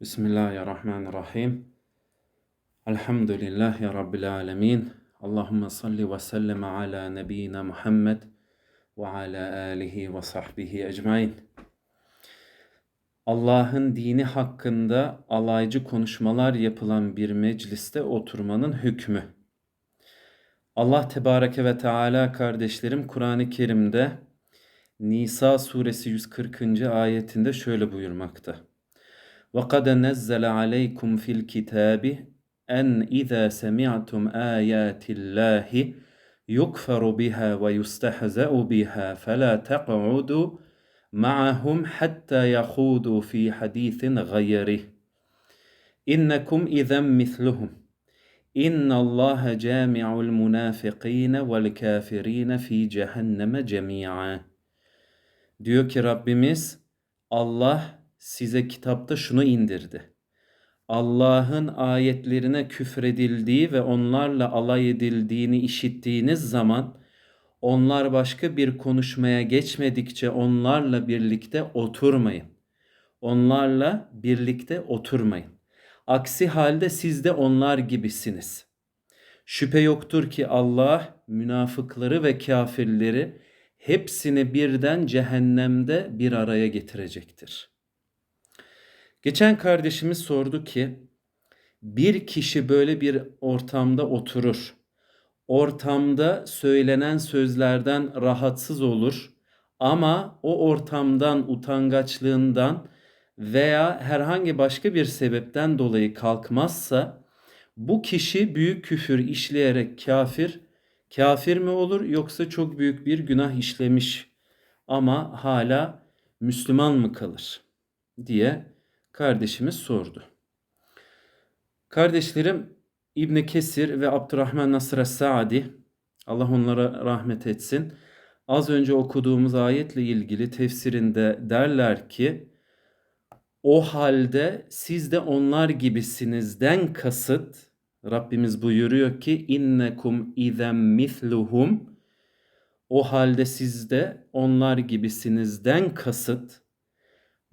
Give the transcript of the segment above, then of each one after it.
Bismillahirrahmanirrahim. Elhamdülillahi Rabbil alemin. Allahümme salli ve sellem ala nebiyyina Muhammed ve ala alihi ve sahbihi ecmain. Allah'ın dini hakkında alaycı konuşmalar yapılan bir mecliste oturmanın hükmü. Allah Tebareke ve Teala kardeşlerim Kur'an-ı Kerim'de Nisa suresi 140. ayetinde şöyle buyurmakta. وَقَدْ نَزَّلَ عَلَيْكُمْ فِي الْكِتَابِ أَنْ إِذَا سَمِعْتُمْ آيَاتِ اللّٰهِ يُكْفَرُ بِهَا وَيُسْتَهْزَأُ بِهَا فَلَا تَقْعُدُوا مَعَهُمْ حَتَّى يَخُوضُوا فِي حَدِيثٍ غَيْرِهِ. إِنَّكُمْ إِذًا مِثْلُهُمْ. إِنَّ اللّٰهَ جَامِعُ الْمُنَافِقِينَ وَالْكَافِرِينَ فِي جَهَنَّمَ جَمِيعًا. Diyor ki Rabbimiz Allah size kitapta şunu indirdi. Allah'ın ayetlerine küfredildiği ve onlarla alay edildiğini işittiğiniz zaman onlar başka bir konuşmaya geçmedikçe onlarla birlikte oturmayın. Onlarla birlikte oturmayın. Aksi halde siz de onlar gibisiniz. Şüphe yoktur ki Allah münafıkları ve kafirleri hepsini birden cehennemde bir araya getirecektir.'' Geçen kardeşimiz sordu ki bir kişi böyle bir ortamda oturur. Ortamda söylenen sözlerden rahatsız olur ama o ortamdan utangaçlığından veya herhangi başka bir sebepten dolayı kalkmazsa bu kişi büyük küfür işleyerek kafir kafir mi olur yoksa çok büyük bir günah işlemiş ama hala Müslüman mı kalır diye kardeşimiz sordu. Kardeşlerim İbn Kesir ve Abdurrahman Nasr Saadi Allah onlara rahmet etsin. Az önce okuduğumuz ayetle ilgili tefsirinde derler ki o halde siz de onlar gibisinizden kasıt Rabbimiz buyuruyor ki innekum izem misluhum o halde siz de onlar gibisinizden kasıt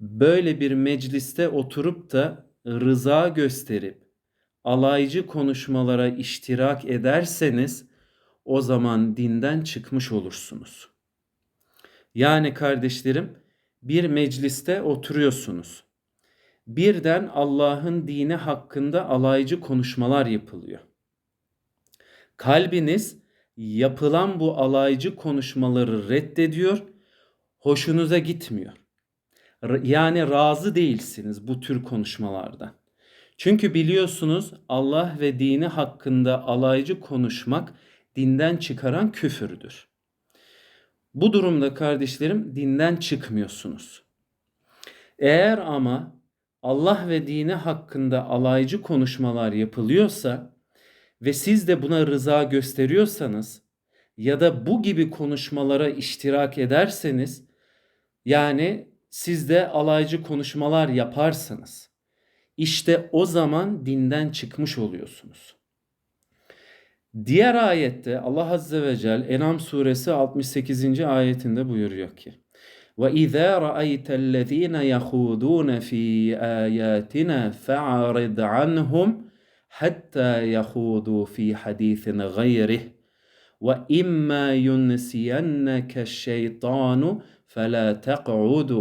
böyle bir mecliste oturup da rıza gösterip alaycı konuşmalara iştirak ederseniz o zaman dinden çıkmış olursunuz. Yani kardeşlerim bir mecliste oturuyorsunuz. Birden Allah'ın dini hakkında alaycı konuşmalar yapılıyor. Kalbiniz yapılan bu alaycı konuşmaları reddediyor, hoşunuza gitmiyor. Yani razı değilsiniz bu tür konuşmalardan. Çünkü biliyorsunuz Allah ve dini hakkında alaycı konuşmak dinden çıkaran küfürdür. Bu durumda kardeşlerim dinden çıkmıyorsunuz. Eğer ama Allah ve dini hakkında alaycı konuşmalar yapılıyorsa ve siz de buna rıza gösteriyorsanız ya da bu gibi konuşmalara iştirak ederseniz yani siz de alaycı konuşmalar yaparsanız işte o zaman dinden çıkmış oluyorsunuz. Diğer ayette Allah Azze ve Celle Enam suresi 68. ayetinde buyuruyor ki وَإِذَا رَأَيْتَ الَّذ۪ينَ يَخُودُونَ ف۪ي آيَاتِنَا فَعَرِضْ عَنْهُمْ حَتَّى يَخُودُوا ف۪ي حَد۪يثٍ غَيْرِهِ وَإِمَّا يُنْسِيَنَّكَ الشَّيْطَانُ فَلَا تَقْعُدُ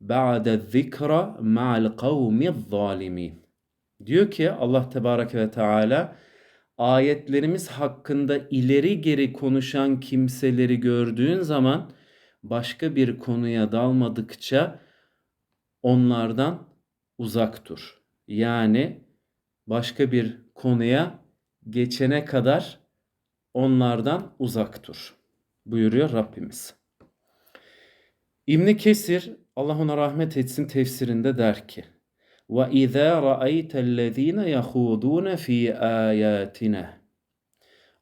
ba'de zikra ma'al kavmi zalimin. Diyor ki Allah Tebareke ve Teala ayetlerimiz hakkında ileri geri konuşan kimseleri gördüğün zaman başka bir konuya dalmadıkça onlardan uzak dur. Yani başka bir konuya geçene kadar onlardan uzak dur. Buyuruyor Rabbimiz. İbn Kesir Allah ona rahmet etsin tefsirinde der ki ve izâ ra'aytellezîne yahudûne fî âyâtine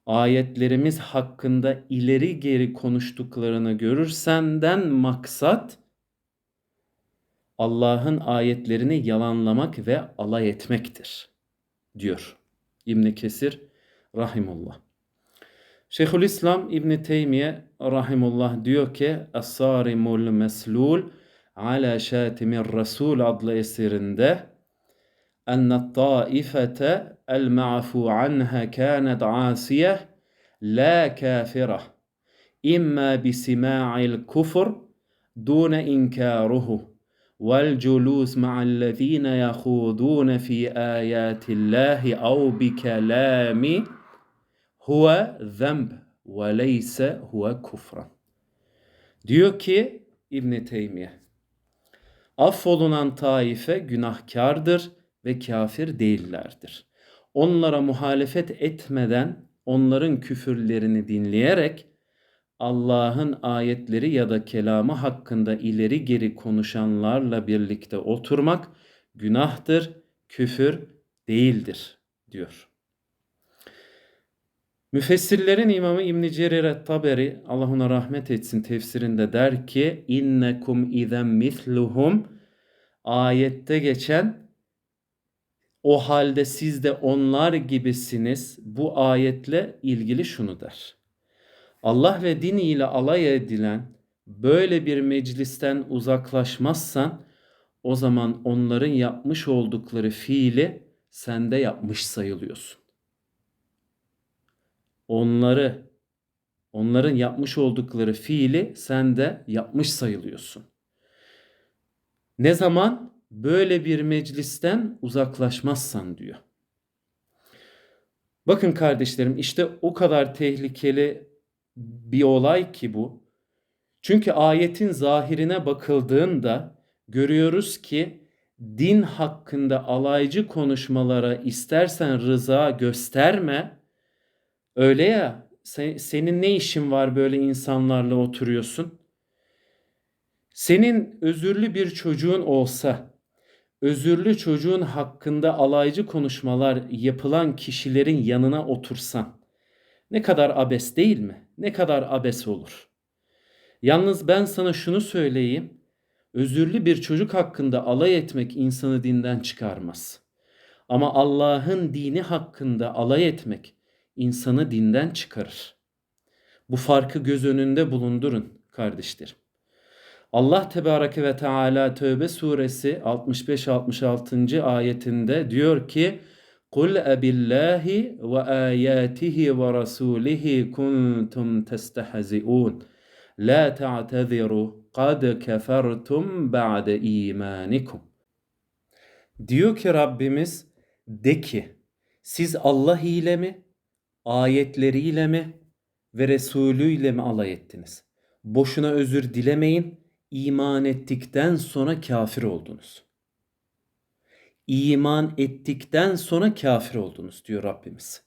Ayetlerimiz hakkında ileri geri konuştuklarını görürsenden maksat Allah'ın ayetlerini yalanlamak ve alay etmektir diyor İbn Kesir rahimullah. Şeyhülislam İbn Teymiye rahimullah diyor ki Es-sarimul meslul ala şatimir Resul adlı eserinde أن الطائفة المعفو عنها كانت عاصية لا كافرة إما بسماع الكفر دون إنكاره والجلوس مع الذين يخوضون في آيات الله أو بكلام هو ذنب وليس هو كفرا ki İbn Teymiye Affolunan taife günahkardır ve kafir değillerdir. Onlara muhalefet etmeden onların küfürlerini dinleyerek Allah'ın ayetleri ya da kelamı hakkında ileri geri konuşanlarla birlikte oturmak günahtır, küfür değildir diyor. Müfessirlerin imamı İbn Cerir et-Taberi Allah ona rahmet etsin tefsirinde der ki innekum izen misluhum ayette geçen o halde siz de onlar gibisiniz. Bu ayetle ilgili şunu der. Allah ve din ile alay edilen böyle bir meclisten uzaklaşmazsan o zaman onların yapmış oldukları fiili sen de yapmış sayılıyorsun. Onları onların yapmış oldukları fiili sen de yapmış sayılıyorsun. Ne zaman böyle bir meclisten uzaklaşmazsan diyor. Bakın kardeşlerim işte o kadar tehlikeli bir olay ki bu. Çünkü ayetin zahirine bakıldığında görüyoruz ki din hakkında alaycı konuşmalara istersen rıza gösterme. Öyle ya senin ne işin var böyle insanlarla oturuyorsun? Senin özürlü bir çocuğun olsa, özürlü çocuğun hakkında alaycı konuşmalar yapılan kişilerin yanına otursan ne kadar abes değil mi? Ne kadar abes olur. Yalnız ben sana şunu söyleyeyim. Özürlü bir çocuk hakkında alay etmek insanı dinden çıkarmaz. Ama Allah'ın dini hakkında alay etmek insanı dinden çıkarır. Bu farkı göz önünde bulundurun kardeşlerim. Allah Tebareke ve Teala Tövbe suresi 65-66. ayetinde diyor ki Kul ebillahi ve ayatihi ve rasulihi kuntum testehzi'un. La ta'teziru kad kefertum ba'de imanikum. Diyor ki Rabbimiz de ki siz Allah ile mi, ayetleriyle mi ve Resulü ile mi alay ettiniz? Boşuna özür dilemeyin iman ettikten sonra kafir oldunuz. İman ettikten sonra kafir oldunuz diyor Rabbimiz.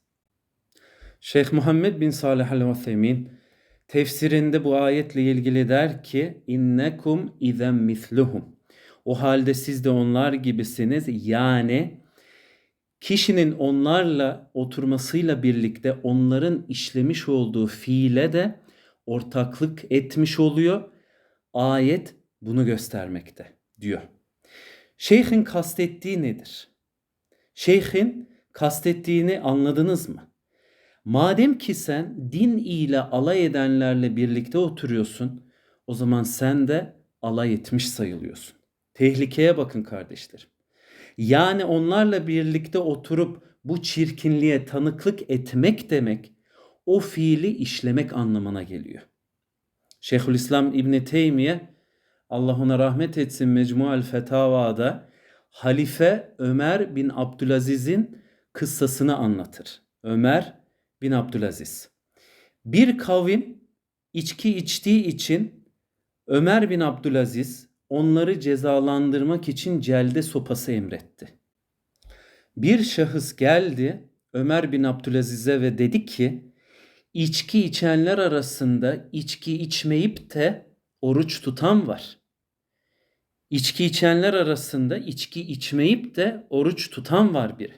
Şeyh Muhammed bin Salih el-Uthaymin tefsirinde bu ayetle ilgili der ki innekum izen misluhum. O halde siz de onlar gibisiniz. Yani kişinin onlarla oturmasıyla birlikte onların işlemiş olduğu fiile de ortaklık etmiş oluyor Ayet bunu göstermekte diyor. Şeyhin kastettiği nedir? Şeyhin kastettiğini anladınız mı? Madem ki sen din ile alay edenlerle birlikte oturuyorsun, o zaman sen de alay etmiş sayılıyorsun. Tehlikeye bakın kardeşlerim. Yani onlarla birlikte oturup bu çirkinliğe tanıklık etmek demek o fiili işlemek anlamına geliyor. Şeyhülislam İbni Teymiye Allah ona rahmet etsin Mecmual Fetava'da Halife Ömer bin Abdülaziz'in kıssasını anlatır. Ömer bin Abdülaziz. Bir kavim içki içtiği için Ömer bin Abdülaziz onları cezalandırmak için celde sopası emretti. Bir şahıs geldi Ömer bin Abdülaziz'e ve dedi ki içki içenler arasında içki içmeyip de oruç tutan var. İçki içenler arasında içki içmeyip de oruç tutan var biri.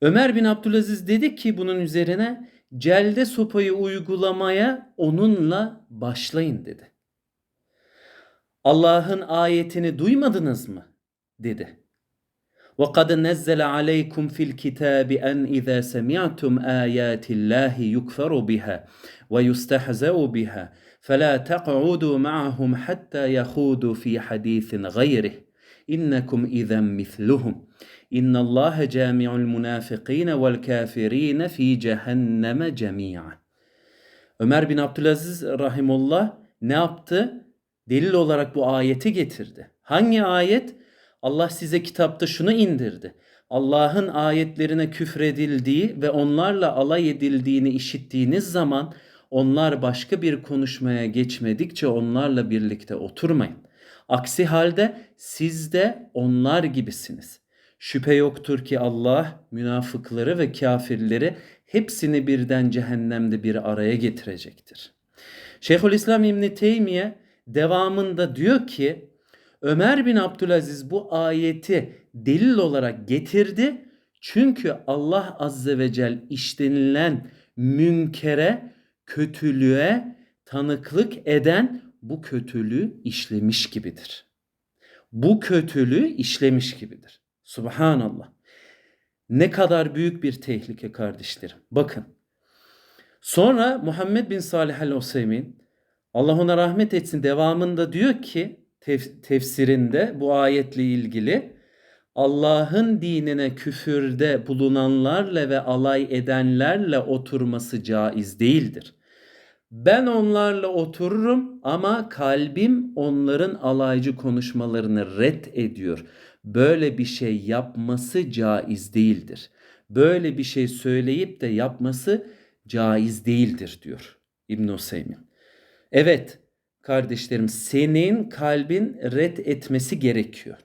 Ömer bin Abdülaziz dedi ki bunun üzerine celde sopayı uygulamaya onunla başlayın dedi. Allah'ın ayetini duymadınız mı? dedi. وقد نزل عليكم في الكتاب أن إذا سمعتم آيات الله يكفر بها ويستهزأ بها فلا تقعدوا معهم حتى يخوضوا في حديث غيره innekum izen misluhum. İnnallâhe câmi'ul münâfikîne vel kâfirîne fî cehenneme cemî'a. Ömer bin Abdülaziz rahimullah ne yaptı? Delil olarak bu ayeti getirdi. Hangi ayet? Allah size kitapta şunu indirdi. Allah'ın ayetlerine küfredildiği ve onlarla alay edildiğini işittiğiniz zaman onlar başka bir konuşmaya geçmedikçe onlarla birlikte oturmayın. Aksi halde siz de onlar gibisiniz. Şüphe yoktur ki Allah münafıkları ve kafirleri hepsini birden cehennemde bir araya getirecektir. Şeyhülislam İbn Teymiye devamında diyor ki Ömer bin Abdülaziz bu ayeti delil olarak getirdi. Çünkü Allah azze ve cel işlenilen münkere, kötülüğe tanıklık eden bu kötülüğü işlemiş gibidir. Bu kötülüğü işlemiş gibidir. Subhanallah. Ne kadar büyük bir tehlike kardeşlerim. Bakın. Sonra Muhammed bin Salih el-Useymin Allah ona rahmet etsin devamında diyor ki tef- tefsirinde bu ayetle ilgili Allah'ın dinine küfürde bulunanlarla ve alay edenlerle oturması caiz değildir. Ben onlarla otururum ama kalbim onların alaycı konuşmalarını red ediyor. Böyle bir şey yapması caiz değildir. Böyle bir şey söyleyip de yapması caiz değildir diyor İbn Hüseyin. Evet kardeşlerim senin kalbin red etmesi gerekiyor.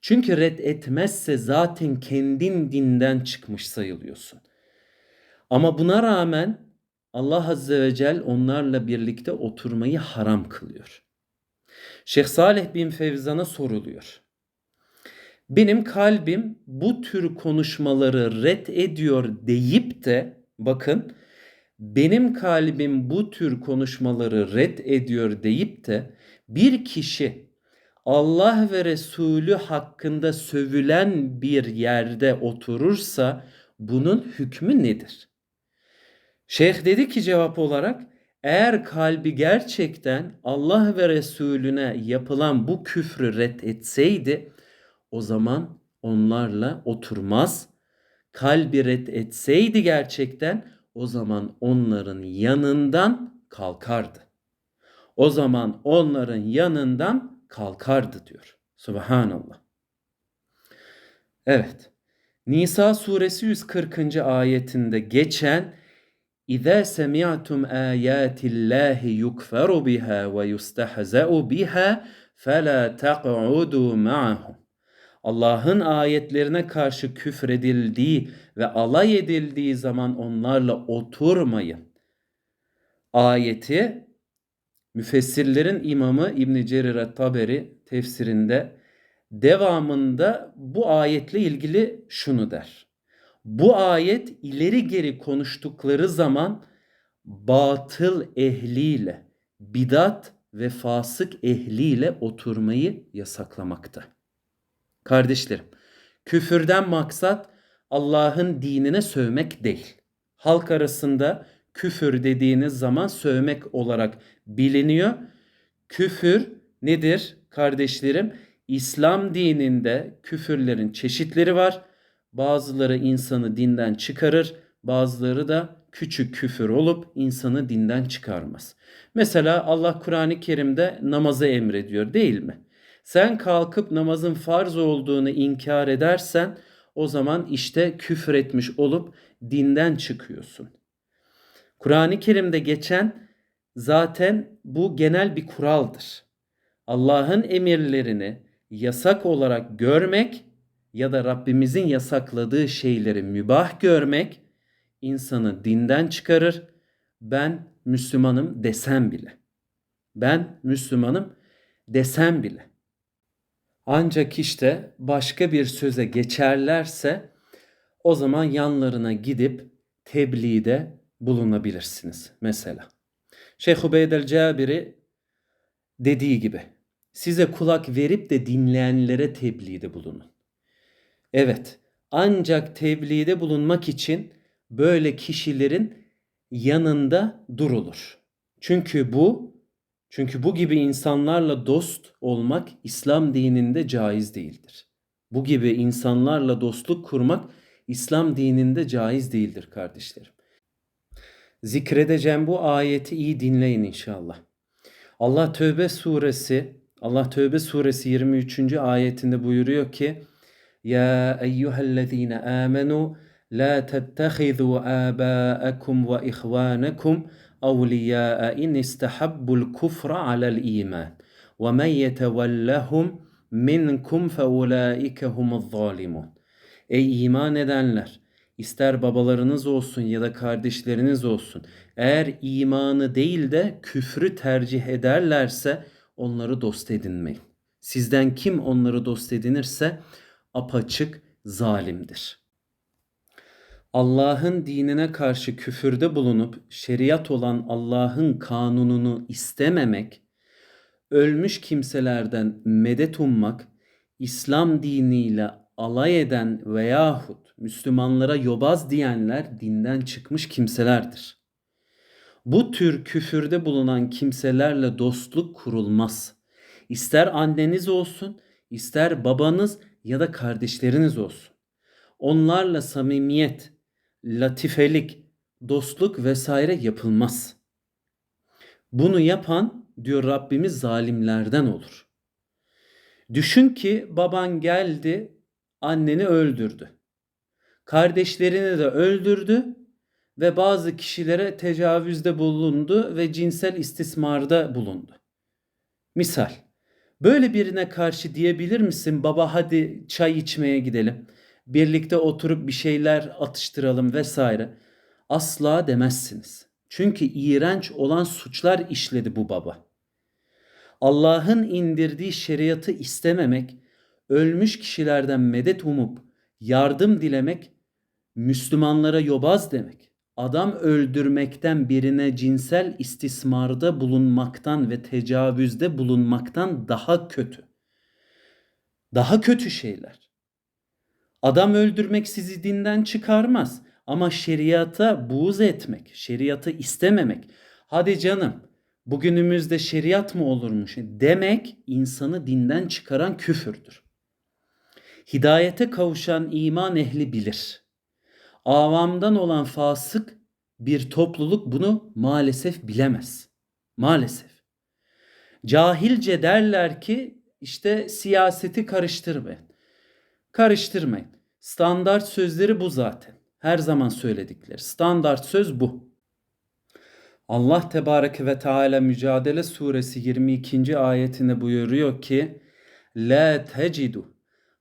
Çünkü red etmezse zaten kendin dinden çıkmış sayılıyorsun. Ama buna rağmen Allah Azze ve Celle onlarla birlikte oturmayı haram kılıyor. Şeyh Salih bin Fevzan'a soruluyor. Benim kalbim bu tür konuşmaları red ediyor deyip de bakın benim kalbim bu tür konuşmaları red ediyor deyip de bir kişi Allah ve Resulü hakkında sövülen bir yerde oturursa bunun hükmü nedir? Şeyh dedi ki cevap olarak eğer kalbi gerçekten Allah ve Resulüne yapılan bu küfrü red etseydi o zaman onlarla oturmaz. Kalbi red etseydi gerçekten o zaman onların yanından kalkardı. O zaman onların yanından kalkardı diyor. Subhanallah. Evet. Nisa suresi 140. ayetinde geçen İza semi'tum ayatillahi yukferu biha ve yustehza'u biha fela taq'udu ma'ahum. Allah'ın ayetlerine karşı küfredildiği ve alay edildiği zaman onlarla oturmayın. Ayeti müfessirlerin imamı İbn Cerir taberi tefsirinde devamında bu ayetle ilgili şunu der. Bu ayet ileri geri konuştukları zaman batıl ehliyle, bidat ve fasık ehliyle oturmayı yasaklamakta. Kardeşlerim, küfürden maksat Allah'ın dinine sövmek değil. Halk arasında küfür dediğiniz zaman sövmek olarak biliniyor. Küfür nedir kardeşlerim? İslam dininde küfürlerin çeşitleri var. Bazıları insanı dinden çıkarır, bazıları da küçük küfür olup insanı dinden çıkarmaz. Mesela Allah Kur'an-ı Kerim'de namazı emrediyor değil mi? Sen kalkıp namazın farz olduğunu inkar edersen o zaman işte küfür etmiş olup dinden çıkıyorsun. Kur'an-ı Kerim'de geçen zaten bu genel bir kuraldır. Allah'ın emirlerini yasak olarak görmek ya da Rabbimizin yasakladığı şeyleri mübah görmek insanı dinden çıkarır. Ben Müslümanım desem bile. Ben Müslümanım desem bile. Ancak işte başka bir söze geçerlerse o zaman yanlarına gidip tebliğde bulunabilirsiniz mesela. Şeyh Ubeyd el-Cabiri dediği gibi size kulak verip de dinleyenlere tebliğde bulunun. Evet ancak tebliğde bulunmak için böyle kişilerin yanında durulur. Çünkü bu Çünkü bu gibi insanlarla dost olmak İslam dininde caiz değildir. Bu gibi insanlarla dostluk kurmak İslam dininde caiz değildir kardeşlerim. Zikredeceğim bu ayeti iyi dinleyin inşallah. Allah Tövbe suresi Allah Tövbe suresi 23. ayetinde buyuruyor ki Ya eyyühellezine amenu la tettehizu abâekum ve ihvânekum أولياء إن استحبوا الكفر على الإيمان ومن يتولهم minkum feulaike humuz zalimun. Ey iman edenler! ister babalarınız olsun ya da kardeşleriniz olsun. Eğer imanı değil de küfrü tercih ederlerse onları dost edinmeyin. Sizden kim onları dost edinirse apaçık zalimdir. Allah'ın dinine karşı küfürde bulunup şeriat olan Allah'ın kanununu istememek, ölmüş kimselerden medet ummak, İslam diniyle alay eden veyahut Müslümanlara yobaz diyenler dinden çıkmış kimselerdir. Bu tür küfürde bulunan kimselerle dostluk kurulmaz. İster anneniz olsun, ister babanız ya da kardeşleriniz olsun. Onlarla samimiyet, latifelik, dostluk vesaire yapılmaz. Bunu yapan diyor Rabbimiz zalimlerden olur. Düşün ki baban geldi, anneni öldürdü. Kardeşlerini de öldürdü ve bazı kişilere tecavüzde bulundu ve cinsel istismarda bulundu. Misal, böyle birine karşı diyebilir misin baba hadi çay içmeye gidelim birlikte oturup bir şeyler atıştıralım vesaire asla demezsiniz. Çünkü iğrenç olan suçlar işledi bu baba. Allah'ın indirdiği şeriatı istememek, ölmüş kişilerden medet umup yardım dilemek, Müslümanlara yobaz demek. Adam öldürmekten birine cinsel istismarda bulunmaktan ve tecavüzde bulunmaktan daha kötü. Daha kötü şeyler. Adam öldürmek sizi dinden çıkarmaz. Ama şeriata buğz etmek, şeriatı istememek. Hadi canım bugünümüzde şeriat mı olurmuş demek insanı dinden çıkaran küfürdür. Hidayete kavuşan iman ehli bilir. Avamdan olan fasık bir topluluk bunu maalesef bilemez. Maalesef. Cahilce derler ki işte siyaseti karıştırmayın. Karıştırmayın. Standart sözleri bu zaten. Her zaman söyledikleri. Standart söz bu. Allah Tebareke ve Teala Mücadele Suresi 22. ayetinde buyuruyor ki La tecidu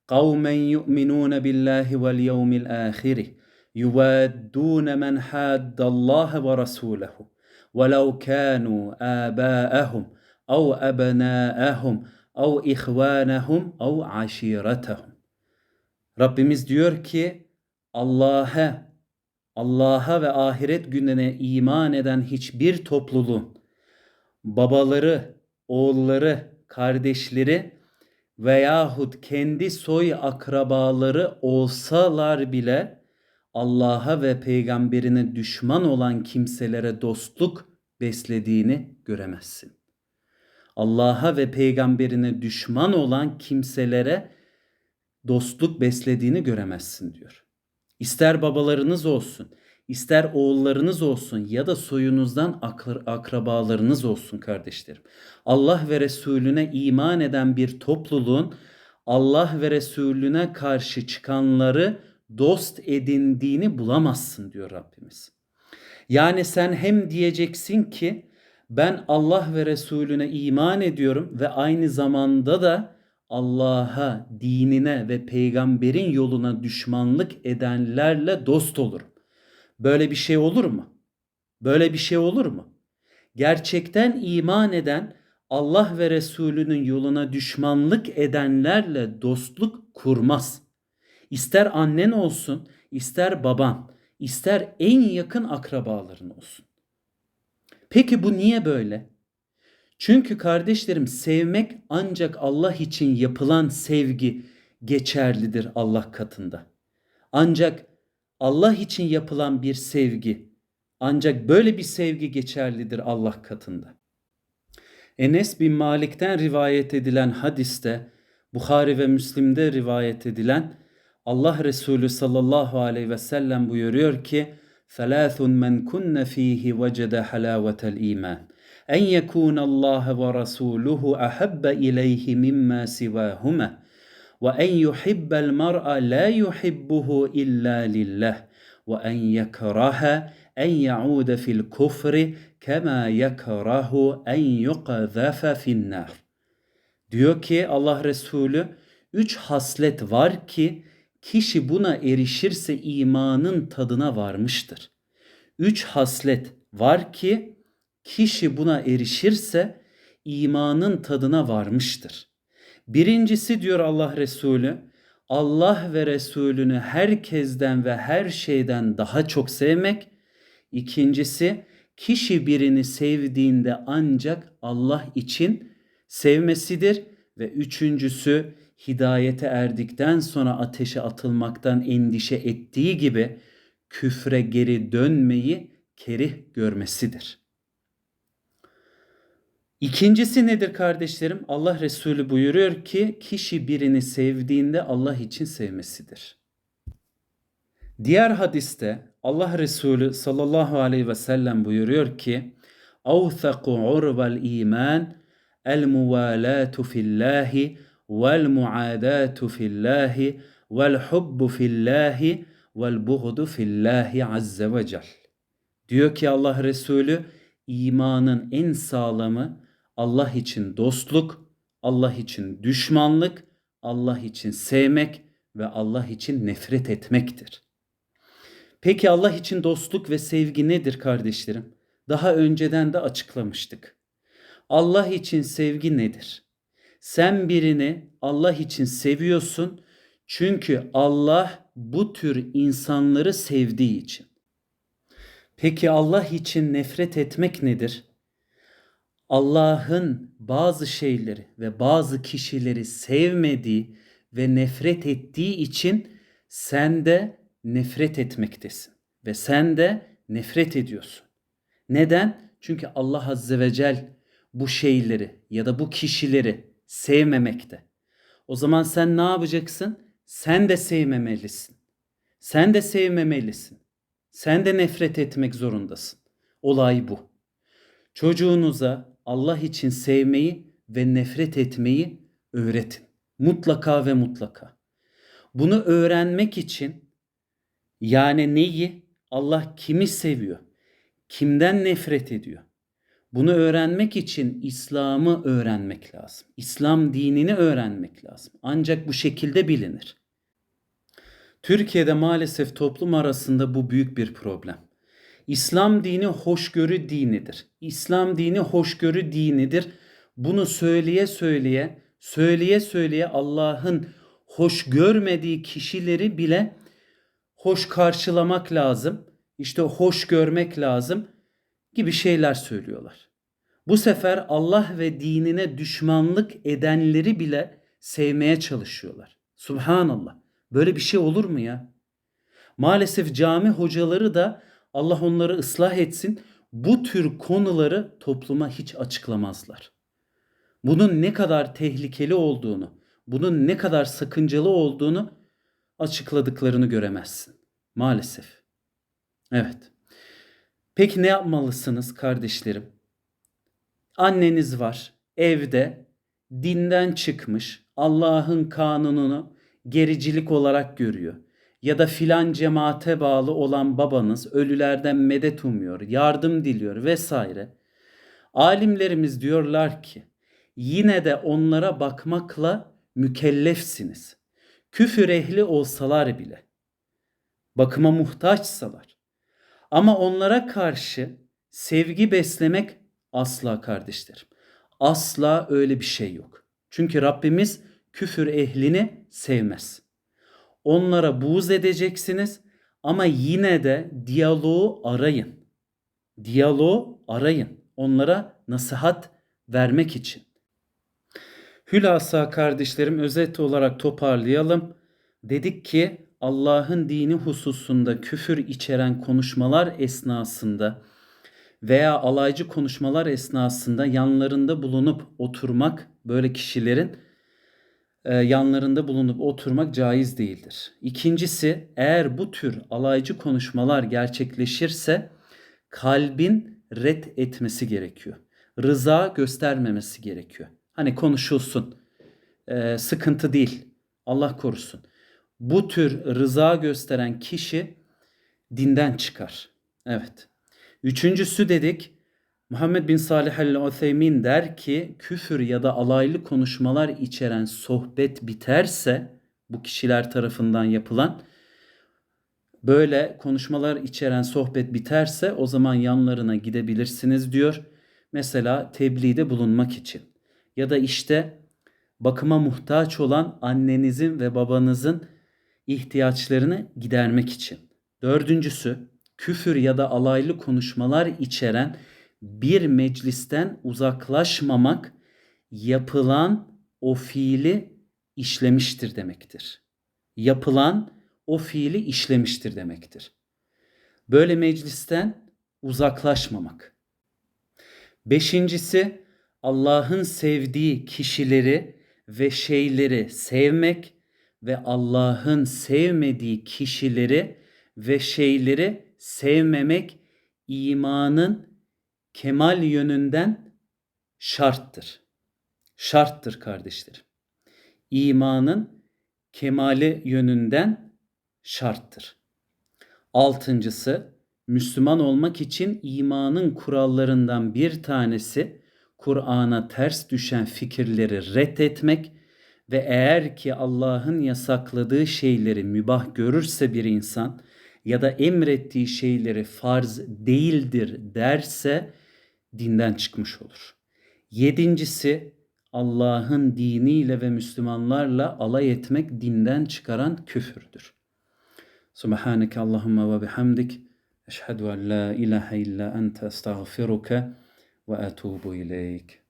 kavmen yu'minun billahi vel yevmil ahiri yuvaddun men haddallaha ve rasulehu ولو كانوا آباءهم أو أبناءهم أو إخوانهم أو عشيرتهم Rabbimiz diyor ki Allah'a Allah'a ve ahiret gününe iman eden hiçbir topluluğun babaları, oğulları, kardeşleri veyahut kendi soy akrabaları olsalar bile Allah'a ve peygamberine düşman olan kimselere dostluk beslediğini göremezsin. Allah'a ve peygamberine düşman olan kimselere dostluk beslediğini göremezsin diyor. İster babalarınız olsun, ister oğullarınız olsun ya da soyunuzdan akrabalarınız olsun kardeşlerim. Allah ve Resulüne iman eden bir topluluğun Allah ve Resulüne karşı çıkanları dost edindiğini bulamazsın diyor Rabbimiz. Yani sen hem diyeceksin ki ben Allah ve Resulüne iman ediyorum ve aynı zamanda da Allah'a, dinine ve peygamberin yoluna düşmanlık edenlerle dost olurum. Böyle bir şey olur mu? Böyle bir şey olur mu? Gerçekten iman eden Allah ve Resulünün yoluna düşmanlık edenlerle dostluk kurmaz. İster annen olsun, ister baban, ister en yakın akrabaların olsun. Peki bu niye böyle? Çünkü kardeşlerim sevmek ancak Allah için yapılan sevgi geçerlidir Allah katında. Ancak Allah için yapılan bir sevgi ancak böyle bir sevgi geçerlidir Allah katında. Enes bin Malik'ten rivayet edilen hadiste Bukhari ve Müslim'de rivayet edilen Allah Resulü sallallahu aleyhi ve sellem buyuruyor ki ثلاث من كن فيه وجد حلاوة en yekun Allah ve rasuluhu ahabba ileyhi mimma sivahuma ve en yuhibbel mar'a la yuhibbuhu illa lillah ve en yekraha en yaude fil kufri kema yekrahu en yuqzafe finnar. Diyor ki Allah Resulü üç haslet var ki kişi buna erişirse imanın tadına varmıştır. Üç haslet var ki kişi buna erişirse imanın tadına varmıştır. Birincisi diyor Allah Resulü, Allah ve Resulünü herkesten ve her şeyden daha çok sevmek. İkincisi, kişi birini sevdiğinde ancak Allah için sevmesidir ve üçüncüsü hidayete erdikten sonra ateşe atılmaktan endişe ettiği gibi küfre geri dönmeyi kerih görmesidir. İkincisi nedir kardeşlerim? Allah Resulü buyuruyor ki kişi birini sevdiğinde Allah için sevmesidir. Diğer hadiste Allah Resulü sallallahu aleyhi ve sellem buyuruyor ki اَوْثَقُ عُرْبَ الْا۪يمَانِ الْمُوَالَاتُ فِي اللّٰهِ وَالْمُعَادَاتُ فِي اللّٰهِ وَالْحُبُّ فِي اللّٰهِ وَالْبُغْضُ فِي اللّٰهِ عَزَّ وَجَلْ Diyor ki Allah Resulü imanın en sağlamı Allah için dostluk, Allah için düşmanlık, Allah için sevmek ve Allah için nefret etmektir. Peki Allah için dostluk ve sevgi nedir kardeşlerim? Daha önceden de açıklamıştık. Allah için sevgi nedir? Sen birini Allah için seviyorsun çünkü Allah bu tür insanları sevdiği için. Peki Allah için nefret etmek nedir? Allah'ın bazı şeyleri ve bazı kişileri sevmediği ve nefret ettiği için sen de nefret etmektesin ve sen de nefret ediyorsun. Neden? Çünkü Allah Azze ve Celle bu şeyleri ya da bu kişileri sevmemekte. O zaman sen ne yapacaksın? Sen de sevmemelisin. Sen de sevmemelisin. Sen de nefret etmek zorundasın. Olay bu. Çocuğunuza Allah için sevmeyi ve nefret etmeyi öğretin. Mutlaka ve mutlaka. Bunu öğrenmek için yani neyi? Allah kimi seviyor? Kimden nefret ediyor? Bunu öğrenmek için İslam'ı öğrenmek lazım. İslam dinini öğrenmek lazım. Ancak bu şekilde bilinir. Türkiye'de maalesef toplum arasında bu büyük bir problem. İslam dini hoşgörü dinidir. İslam dini hoşgörü dinidir. Bunu söyleye söyleye, söyleye söyleye Allah'ın hoş görmediği kişileri bile hoş karşılamak lazım. İşte hoş görmek lazım gibi şeyler söylüyorlar. Bu sefer Allah ve dinine düşmanlık edenleri bile sevmeye çalışıyorlar. Subhanallah. Böyle bir şey olur mu ya? Maalesef cami hocaları da Allah onları ıslah etsin bu tür konuları topluma hiç açıklamazlar. Bunun ne kadar tehlikeli olduğunu, bunun ne kadar sakıncalı olduğunu açıkladıklarını göremezsin. Maalesef. Evet. Peki ne yapmalısınız kardeşlerim? Anneniz var, evde dinden çıkmış, Allah'ın kanununu gericilik olarak görüyor. Ya da filan cemaate bağlı olan babanız ölülerden medet umuyor, yardım diliyor vesaire. Alimlerimiz diyorlar ki yine de onlara bakmakla mükellefsiniz. Küfür ehli olsalar bile, bakıma muhtaçsalar. Ama onlara karşı sevgi beslemek asla kardeşlerim. Asla öyle bir şey yok. Çünkü Rabbimiz küfür ehlini sevmez. Onlara buğz edeceksiniz ama yine de diyaloğu arayın. Diyaloğu arayın. Onlara nasihat vermek için. Hülasa kardeşlerim özet olarak toparlayalım. Dedik ki Allah'ın dini hususunda küfür içeren konuşmalar esnasında veya alaycı konuşmalar esnasında yanlarında bulunup oturmak böyle kişilerin e, yanlarında bulunup oturmak caiz değildir. İkincisi eğer bu tür alaycı konuşmalar gerçekleşirse kalbin red etmesi gerekiyor. Rıza göstermemesi gerekiyor. Hani konuşulsun. e, sıkıntı değil. Allah korusun. Bu tür rıza gösteren kişi dinden çıkar. Evet. Üçüncüsü dedik Muhammed bin Salih el-Utheymin der ki küfür ya da alaylı konuşmalar içeren sohbet biterse bu kişiler tarafından yapılan böyle konuşmalar içeren sohbet biterse o zaman yanlarına gidebilirsiniz diyor. Mesela tebliğde bulunmak için ya da işte bakıma muhtaç olan annenizin ve babanızın ihtiyaçlarını gidermek için. Dördüncüsü küfür ya da alaylı konuşmalar içeren bir meclisten uzaklaşmamak yapılan o fiili işlemiştir demektir. Yapılan o fiili işlemiştir demektir. Böyle meclisten uzaklaşmamak. Beşincisi Allah'ın sevdiği kişileri ve şeyleri sevmek ve Allah'ın sevmediği kişileri ve şeyleri sevmemek imanın kemal yönünden şarttır. Şarttır kardeşlerim. İmanın kemali yönünden şarttır. Altıncısı Müslüman olmak için imanın kurallarından bir tanesi Kur'an'a ters düşen fikirleri reddetmek ve eğer ki Allah'ın yasakladığı şeyleri mübah görürse bir insan ya da emrettiği şeyleri farz değildir derse dinden çıkmış olur. Yedincisi Allah'ın diniyle ve Müslümanlarla alay etmek dinden çıkaran küfürdür. Subhaneke Allahumma ve bihamdik. Eşhedü en la ilahe illa ente estağfiruke ve etubu ileyk.